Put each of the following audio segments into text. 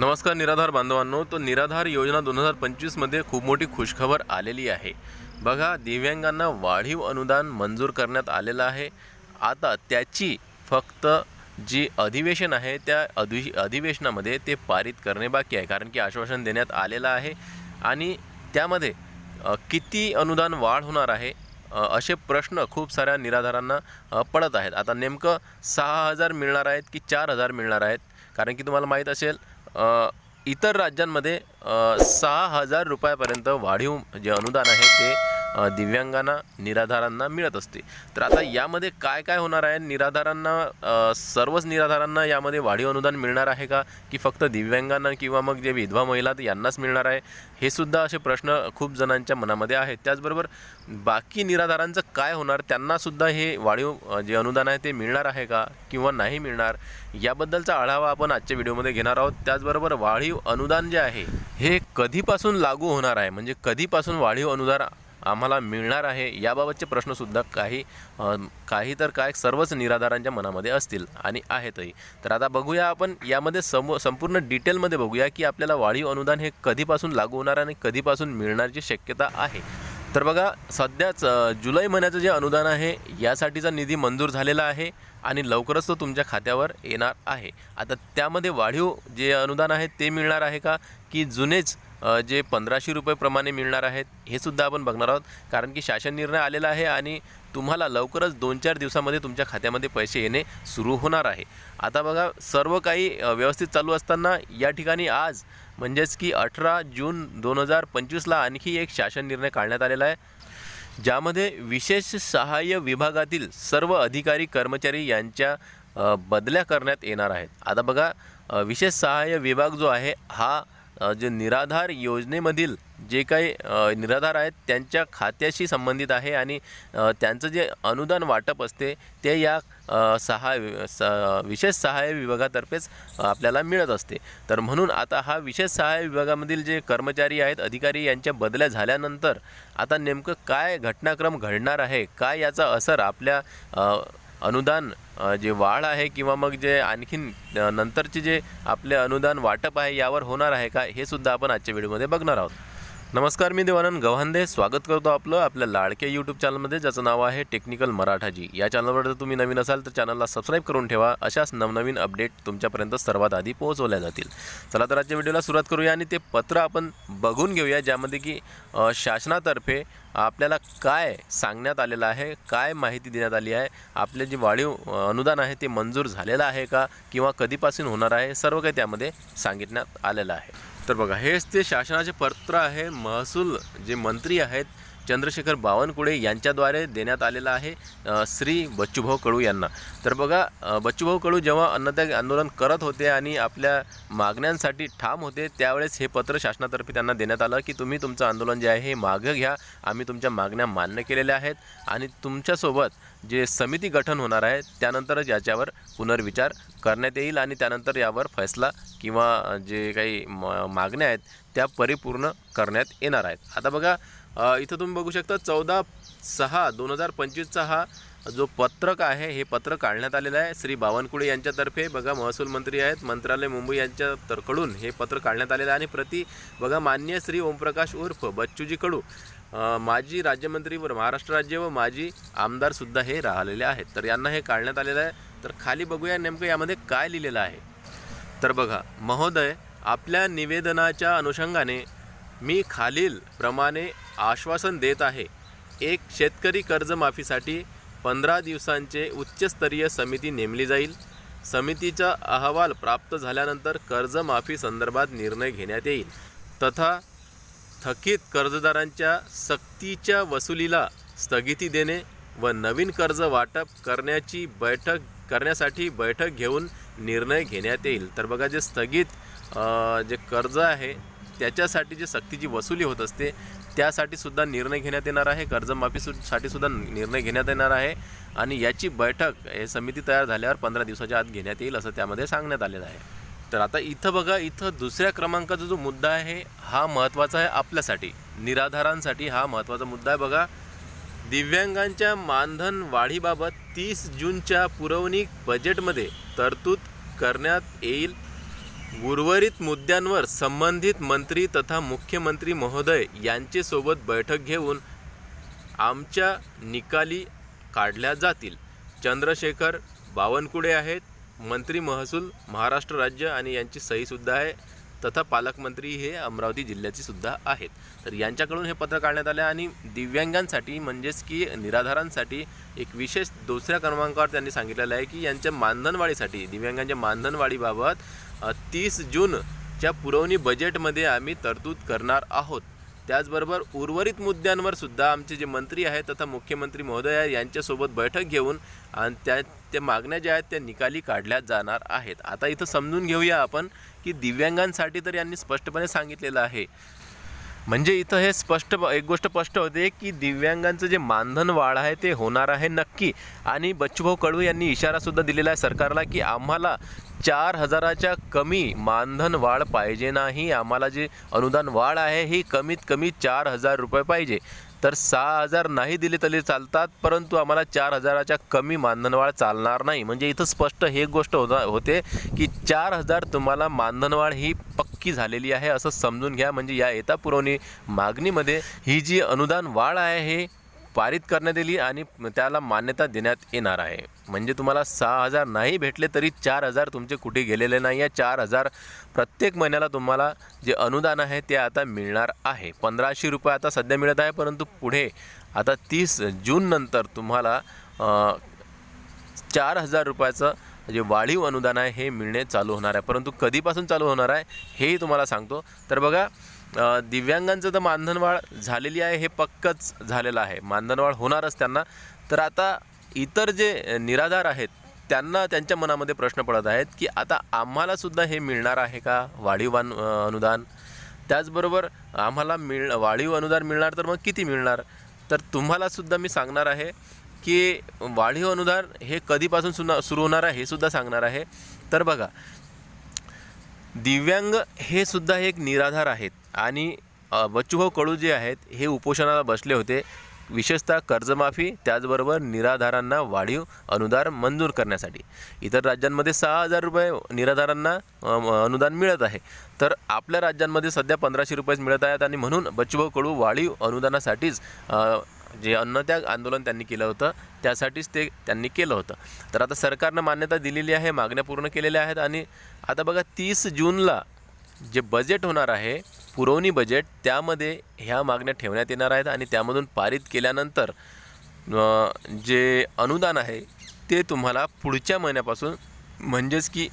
नमस्कार निराधार बांधवांनो तो निराधार योजना दोन हजार पंचवीसमध्ये खूप मोठी खुशखबर आलेली आहे. बघा दिव्यांगांना वाढीव अनुदान मंजूर करण्यात आलेलं आहे. आता त्याची फक्त जी अधिवेशन आहे त्या अधि अधिवेशनामध्ये ते पारित करणे बाकी आहे कारण की आश्वासन देण्यात आलेलं आहे. आणि त्यामध्ये किती अनुदान वाढ होणार आहे असे प्रश्न खूप साऱ्या निराधारांना पडत आहेत. आता नेमकं सहा हजार मिळणार आहेत की चार हजार मिळणार आहेत? कारण की तुम्हाला माहीत असेल इतर राज्यांमध्ये सहा हजार रुपयापर्यंत वाढीव जे अनुदान आहे ते दिव्यांगांना निराधारांना मिळत असते. तर आता यामध्ये काय काय होणार आहे? निराधारांना सर्वच निराधारांना यामध्ये वाढीव अनुदान मिळणार आहे का? की फक्त दिव्यांगांना किंवा मग जे विधवा महिला यांनाच मिळणार आहे? हे सुद्धा असे प्रश्न खूप जणांच्या मनामध्ये आहेत. त्याचबरोबर बाकी निराधारांचं काय होणार? त्यांनासुद्धा हे वाढीव जे अनुदान आहे ते मिळणार आहे का? किंवा नाही मिळणार? याबद्दलचा आढावा आपण आजच्या व्हिडिओमध्ये घेणार आहोत. त्याचबरोबर वाढीव अनुदान जे आहे हे कधीपासून लागू होणार आहे? म्हणजे कधीपासून वाढीव अनुदान आम्हाला मिळणार आहे याबाबतचे प्रश्नसुद्धा काही काही तर काय सर्वच निराधारांच्या मनामध्ये असतील आणि आहेतही. तर आता बघूया आपण यामध्ये समो संपूर्ण डिटेलमध्ये बघूया की आपल्याला वाढीव अनुदान हे कधीपासून लागू होणार आणि कधीपासून मिळण्याची शक्यता आहे. तर बघा सध्याच जुलै महिन्याचं जे अनुदान आहे यासाठीचा निधी मंजूर झालेला आहे आणि लवकरच तो तुमच्या खात्यावर येणार आहे. आता त्यामध्ये वाढीव जे अनुदान आहे ते मिळणार आहे का? की जुनेच जे पंधराशे रुपयेप्रमाणे मिळणार आहेत हे सुद्धा आपण बघणार आहोत. कारण की शासन निर्णय आलेला आहे आणि तुम्हाला लवकरच दोन चार दिवसामध्ये तुमच्या खात्यामध्ये पैसे येणे सुरू होणार आहे. आता बघा सर्व काही व्यवस्थित चालू असताना या ठिकाणी आज म्हणजेच की अठरा जून दोन हजार पंचवीसला आणखी एक शासन निर्णय काढण्यात आलेला आहे. ज्यामध्ये विशेष सहाय्य विभागातील सर्व अधिकारी कर्मचारी यांच्या बदल्या करण्यात येणार आहेत. आता बघा विशेष सहाय्य विभाग जो आहे हा जे निराधार योजनेमधील जे काही निराधार आहेत त्यांच्या खात्याशी संबंधित आहे आणि त्यांचं जे अनुदान वाटप असते ते या अ, सहाय्य स विशेष सहाय्य विभागातर्फेच आपल्याला मिळत असते. तर म्हणून आता हा विशेष सहाय्य विभागामधील जे कर्मचारी आहेत अधिकारी यांच्या बदल्या झाल्यानंतर आता नेमकं काय घटनाक्रम घडणार आहे काय याचा असर आपल्या अनुदान जे वाढ आहे किंवा मग जे आणखीन नंतरचे जे आपले अनुदान वाटप आहे यावर होणार आहे का हे सुद्धा आपण आजच्या व्हिडिओमध्ये बघणार आहोत. नमस्कार मी देवानंद गव्हांदे. स्वागत करतो आपलं आपल्या लाडक्या यूट्यूब चॅनलमध्ये ज्याचं नाव आहे टेक्निकल मराठाजी. या चॅनलवर जर तुम्ही नवीन असाल तर चॅनलला सबस्क्राईब करून ठेवा. अशाच नवनवीन अपडेट तुमच्यापर्यंत सर्वात आधी पोहोचवल्या जातील. चला तर आजच्या व्हिडिओला सुरुवात करूया आणि ते पत्र आपण बघून घेऊया ज्यामध्ये की शासनातर्फे आपल्याला काय सांगण्यात आलेलं आहे काय माहिती देण्यात आली आहे आपले जे वाढीव अनुदान आहे ते मंजूर झालेलं आहे का किंवा कधीपासून होणार आहे सर्व काही त्यामध्ये सांगितण्यात आलेलं आहे. तर बघा हेच ते शासनाचे पत्र आहे. महसूल जे मंत्री आहेत चंद्रशेखर बावनकुळे यांच्याद्वारे देण्यात आलेला आहे श्री बच्चूभाऊ कडू यांना. तर बघा बच्चूभाऊ कडू जेव्हा अन्नत्याग आंदोलन करत होते आणि आपल्या मागण्यांसाठी ठाम होते त्यावेळेस हे पत्र शासनातर्फे त्यांना देण्यात आलं की तुम्ही तुमचं आंदोलन जे आहे हे मागं घ्या आम्ही तुमच्या मागण्या मान्य केलेल्या आहेत आणि तुमच्यासोबत जे समिती गठन होणार आहे त्यानंतरच याच्यावर पुनर्विचार करण्यात येईल आणि त्यानंतर यावर फैसला किंवा जे काही म मागण्या आहेत त्या परिपूर्ण करण्यात येणार आहेत. आता बघा इथं तुम्ही बघू शकता चौदा सहा दोन हजार पंचवीसचा हा जो पत्रक आहे हे पत्र काढण्यात आलेलं आहे. श्री बावनकुळे यांच्यातर्फे बघा महसूल मंत्री आहेत मंत्रालय मुंबई यांच्या तरकडून हे पत्र काढण्यात आलेलं आहे. आणि प्रति बघा मान्य श्री ओमप्रकाश उर्फ बच्चूजी कडू माजी राज्यमंत्री व महाराष्ट्र राज्य व माजी आमदारसुद्धा हे राहिलेले आहेत. तर यांना हे काढण्यात आलेलं आहे. तर खाली बघूया नेमकं यामध्ये काय लिहिलेलं आहे. तर बघा महोदय आपल्या निवेदनाच्या अनुषंगाने मी खालील प्रमाणे आश्वासन देत आहे. एक शेतकरी कर्जमाफीसाठी पंधरा दिवसांचे उच्चस्तरीय समिती नेमली जाईल. समितीचा अहवाल प्राप्त झाल्यानंतर कर्जमाफी संदर्भात निर्णय घेण्यात येईल. तथा थकीत कर्जदारांच्या सक्तीच्या वसुलीला स्थगिती देणे व नवीन कर्ज वाटप करण्याची बैठक करण्यासाठी बैठक घेऊन निर्णय घेण्यात येईल. तर बघा जे स्थगित जे कर्ज आहे त्याच्यासाठी जे सक्तीची वसुली होत असते त्यासाठी सुद्धा निर्णय घेण्यात येणार आहे. कर्जमाफी सुद्धा निर्णय घेण्यात येणार आहे. आणि याची बैठक हे समिती तयार झाल्यावर पंधरा दिवसाच्या आत घेण्यात येईल असं त्यामध्ये सांगण्यात आलेलं आहे. तर आता इथं बघा इथं दुसऱ्या क्रमांकाचा जो मुद्दा आहे हा महत्त्वाचा आहे आपल्यासाठी. निराधारांसाठी हा महत्त्वाचा मुद्दा आहे बघा. दिव्यांगांच्या मानधन वाढीबाबत तीस जूनच्या पुरवणिक बजेटमध्ये तरतूद करण्यात येईल. उर्वरित मुद्द्यांवर संबंधित मंत्री तथा मुख्यमंत्री महोदय यांचे सोबत बैठक घेऊन आमच्या निकाली काढल्या जातील. चंद्रशेखर बावनकुळे आहेत. मंत्री महसूल महाराष्ट्र राज्य आणि यांची सहीसुद्धा आहे. तथा पालकमंत्री हे अमरावती जिल्ह्याची सुद्धा आहेत. तर यांच्याकडून हे पत्र काढण्यात आले आणि दिव्यांगांसाठी म्हणजेच की निराधारांसाठी एक विशेष दुसऱ्या क्रमांकावर त्यांनी सांगितलेलं आहे की यांच्या मानधनवाढीसाठी दिव्यांगांच्या मानधनवाढीबाबत तीस जूनच्या पुरवणी बजेटमध्ये आम्ही तरतूद करणार आहोत. त्याचबरोबर उर्वरित मुद्द्यांवर सुद्धा आमचे जे मंत्री आहेत तथा मुख्यमंत्री महोदय यांच्यासोबत बैठक घेऊन आणि त्या त्या मागण्या ज्या आहेत त्या निकाली काढल्या जाणार आहेत. आता इथं समजून घेऊया आपण की दिव्यांगांसाठी तर यांनी स्पष्टपणे सांगितलेलं आहे. म्हणजे इथं हे स्पष्ट एक गोष्ट स्पष्ट होते की दिव्यांगांचं जे मानधन वाढ आहे ते होणार आहे नक्की. आणि बच्चूभाऊ कडू यांनी इशारासुद्धा दिलेला आहे सरकारला की आम्हाला चार हजाराच्या कमी मानधन वाढ पाहिजे नाही. आम्हाला जे अनुदान वाढ आहे ही कमीत कमी चार हजार रुपये पाहिजे. तर सहा हजार नाही दिले तरी चालतात परंतु आम्हाला चार हजाराच्या कमी मानधनवाढ चालणार नाही. म्हणजे इथं स्पष्ट हे गोष्ट होता होते की चार हजार तुम्हाला मानधनवाढ ही पक्की झालेली आहे असं समजून घ्या. म्हणजे या येता पुरवणी मागणीमध्ये ही जी अनुदान वाढ आहे हे पारित करण्यात येईल आणि त्याला मान्यता देण्यात येणार आहे. म्हणजे तुम्हाला सहा हजार नाही भेटले तरी चार हजार तुमचे कुठे गेलेले नाही. आहे चार हजार प्रत्येक महिन्याला तुम्हाला जे अनुदान आहे ते आता मिळणार आहे. पंधराशे रुपये आता सध्या मिळत आहे परंतु पुढे आता तीस जूननंतर तुम्हाला चार हजार रुपयाचं जे वाढीव अनुदान आहे हे मिळणे चालू होणार आहे. परंतु कधीपासून चालू होणार आहे हेही तुम्हाला सांगतो. तर बघा दिव्यांगांचं तर मानधनवाढ झालेली आहे हे पक्कच झालेलं आहे. मानधनवाढ होणारच त्यांना. तर आता इतर जे निराधार आहेत त्यांना त्यांच्या मनामध्ये प्रश्न पडत आहेत की आता आम्हालासुद्धा हे मिळणार आहे का वाढीव अनु अनुदान? त्याचबरोबर आम्हाला मिळ वाढीव अनुदान मिळणार तर मग किती मिळणार? तर तुम्हालासुद्धा मी सांगणार आहे की वाढीव अनुदान हे कधीपासून सुना सुरू होणार आहे हे सुद्धा सांगणार आहे. तर बघा दिव्यांग हे सुद्धा एक निराधार आहेत. आणि बच्चूभाऊ कडू जे आहेत हे उपोषणाला बसले होते. विशेषतः कर्जमाफी त्याचबरोबर निराधारांना वाढीव अनुदान मंजूर करण्यासाठी. इतर राज्यांमध्ये सहा हजार रुपये निराधारांना अनुदान मिळत आहे. तर आपल्या राज्यांमध्ये सध्या पंधराशे रुपयेच मिळत आहेत आणि म्हणून बच्चूभाऊ कडू वाढीव अनुदानासाठीच जे अन्नत्याग आंदोलन त्यांनी केलं होतं त्यासाठीच ते त्यांनी केलं होतं. तर आता सरकारनं मान्यता दिलेली आहे मागण्या पूर्ण केलेल्या आहेत आणि आता बघा तीस जूनला जे बजेट होणार आहे पुरवणी बजेट त्यामध्ये ह्या मागण्या ठेवण्यात येणार आहेत आणि त्यामधून पारित केल्यानंतर जे अनुदान आहे ते तुम्हाला पुढच्या महिन्यापासून म्हणजेच की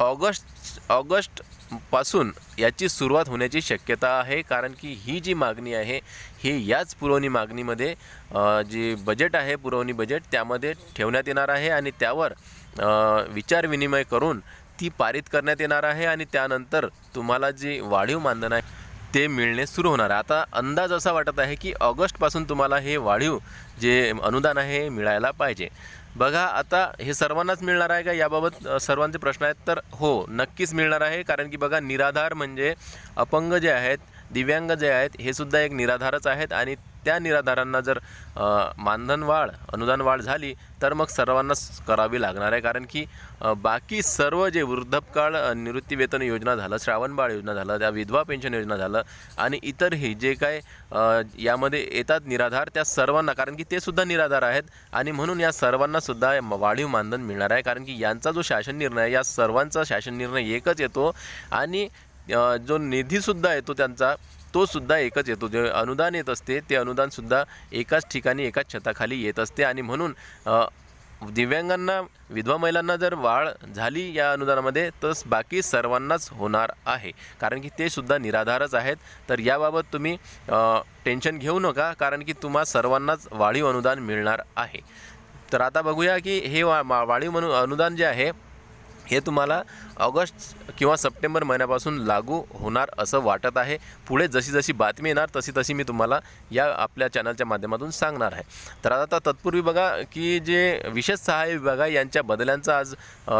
ऑगस्ट ऑगस्ट पासून याची सुरुवात होण्याची शक्यता आहे कारण की ही जी मागणी आहे ही याच पुरवणी मागणीमध्ये जी बजेट आहे पुरवणी बजेट त्यामध्ये ठेवण्यात येणार आहे आणि त्यावर विचार विचारविनिमय करून ती पारित करण्यात येणार आहे आणि त्यानंतर तुम्हाला जी वाढीव मानधन आहे ते मिळणे सुरू होणार आहे. आता अंदाज असा वाटत आहे की ऑगस्टपासून तुम्हाला हे वाढीव जे अनुदान आहे हे मिळायला पाहिजे. बघा आता हे सर्वांनाच मिळणार आहे का? याबाबत सर्वांचे प्रश्न आहेत. तर हो नक्कीच मिळणार आहे. कारण की बघा निराधार म्हणजे अपंग जे आहेत दिव्यांग जे आहेत हे सुद्धा एक निराधारच आहेत. आणि त्या निराधारांना जर मानधन वाढ अनुदान वाढ झाली तर मग सर्वांनाच करावी लागणार आहे. कारण की बाकी सर्व जे वृद्धपकाळ निवृत्तीवेतन योजना झालं श्रावणबाळ योजना झालं त्या विधवा पेन्शन योजना झालं आणि इतरही जे काय यामध्ये येतात निराधार त्या सर्वांना कारण की ते सुद्धा निराधार आहेत आणि म्हणून या सर्वांना सुद्धा वाढीव मानधन मिळणार आहे. कारण की यांचा जो शासन निर्णय या सर्वांचा शासन निर्णय एकच येतो आणि जो निधीसुद्धा येतो त्यांचा तोसुद्धा एकच येतो. जे अनुदान येत असते ते अनुदानसुद्धा एकाच ठिकाणी एकाच छताखाली येत असते. आणि म्हणून दिव्यांगांना विधवा महिलांना जर वाढ झाली या अनुदानामध्ये तर बाकी सर्वांनाच होणार आहे. कारण की ते सुद्धा निराधारच आहेत. तर याबाबत तुम्ही टेन्शन घेऊ नका कारण की तुम्हा सर्वांनाच वाढीव अनुदान मिळणार आहे. तर आता बघूया की हे वा मा- वाढीव अनु अनुदान जे आहे हे तुम्हाला ऑगस्ट किंवा सप्टेंबर महिन्यापासून लागू होणार असं वाटत आहे. पुढे जशी जशी बातमी येणार तशी तशी मी तुम्हाला या आपल्या चॅनलच्या माध्यमातून सांगणार आहे. तर आता तत्पूर्वी बघा की जे विशेष सहाय्य विभाग आहे यांच्या बदल्यांचा आज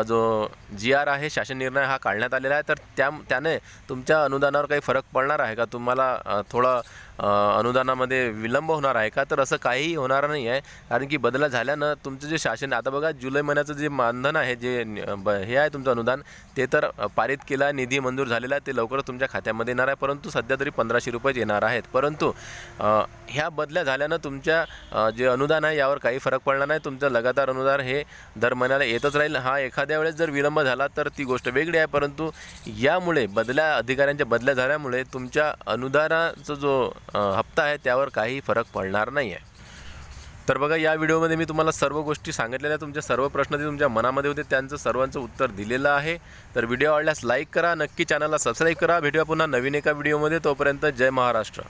जो जी आर आहे शासन निर्णय हा काढण्यात आलेला आहे. तर त्या त्याने तुमच्या अनुदानावर काही फरक पडणार आहे का? तुम्हाला थोडं अनुदानामध्ये विलंब होणार आहे का? तर असं काहीही होणार नाही आहे कारण की बदला झाल्यानं तुमचं जे शासन आता बघा जुलै महिन्याचं जे मानधन आहे जे ब हे आहे तुमचं अनुदान ते तर पारित केला निधी मंजूर झालेला आहे ते लवकरच तुमच्या खात्यामध्ये येणार आहे. परंतु सध्या तरी पंधराशे रुपयेच येणार आहेत. परंतु ह्या बदल्या झाल्यानं तुमच्या जे अनुदान आहे यावर काही फरक पडणार नाही. तुमचं लगातार अनुदान हे दर महिन्याला येतच राहील. हा एखाद्या वेळेस जर विलंब झाला तर ती गोष्ट वेगळी आहे. परंतु यामुळे बदल्या अधिकाऱ्यांच्या बदल्या झाल्यामुळे तुमच्या अनुदानाचा जो हप्ता आहे त्यावर काही फरक पडणार नाही आहे तर बघा या व्हिडिओमध्ये मी तुम्हाला सर्व गोष्टी सांगितलेल्या तुमच्या सर्व प्रश्न जे तुमच्या मनामध्ये होते त्यांचं सर्वांचं उत्तर दिलेलं आहे. तर व्हिडिओ आवडल्यास लाईक करा नक्की चॅनलला सबस्क्राईब करा. भेटूया पुन्हा नवीन एका व्हिडिओमध्ये. तोपर्यंत जय महाराष्ट्र.